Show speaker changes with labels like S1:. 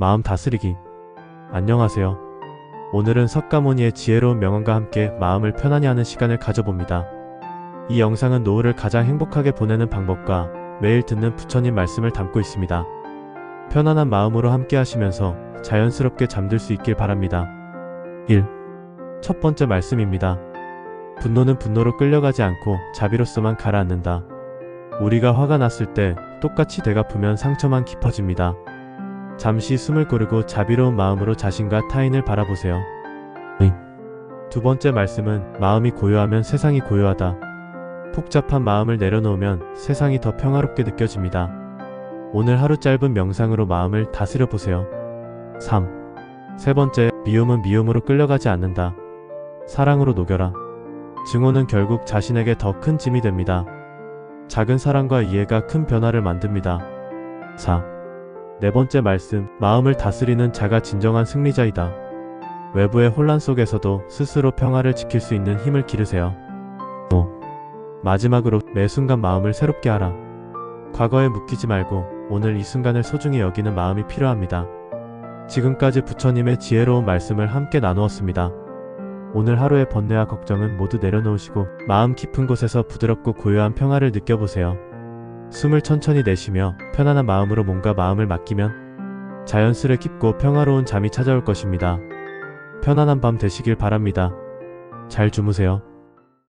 S1: 마음 다스리기. 안녕하세요. 오늘은 석가모니의 지혜로운 명언과 함께 마음을 편안히 하는 시간을 가져봅니다. 이 영상은 노후를 가장 행복하게 보내는 방법과 매일 듣는 부처님 말씀을 담고 있습니다. 편안한 마음으로 함께 하시면서 자연스럽게 잠들 수 있길 바랍니다. 1. 첫 번째 말씀입니다. 분노는 분노로 끌려가지 않고 자비로서만 가라앉는다. 우리가 화가 났을 때 똑같이 되갚으면 상처만 깊어집니다. 잠시 숨을 고르고 자비로운 마음으로 자신과 타인을 바라보세요. 응. 두 번째 말씀은 마음이 고요하면 세상이 고요하다. 복잡한 마음을 내려놓으면 세상이 더 평화롭게 느껴집니다. 오늘 하루 짧은 명상으로 마음을 다스려 보세요. 3. 세 번째, 미움은 미움으로 끌려가지 않는다. 사랑으로 녹여라. 증오는 결국 자신에게 더 큰 짐이 됩니다. 작은 사랑과 이해가 큰 변화를 만듭니다. 4. 네 번째 말씀, 마음을 다스리는 자가 진정한 승리자이다. 외부의 혼란 속에서도 스스로 평화를 지킬 수 있는 힘을 기르세요. 5. 마지막으로 매 순간 마음을 새롭게 하라. 과거에 묶이지 말고 오늘 이 순간을 소중히 여기는 마음이 필요합니다. 지금까지 부처님의 지혜로운 말씀을 함께 나누었습니다. 오늘 하루의 번뇌와 걱정은 모두 내려놓으시고 마음 깊은 곳에서 부드럽고 고요한 평화를 느껴보세요. 숨을 천천히 내쉬며 편안한 마음으로 몸과 마음을 맡기면 자연스레 깊고 평화로운 잠이 찾아올 것입니다. 편안한 밤 되시길 바랍니다. 잘 주무세요.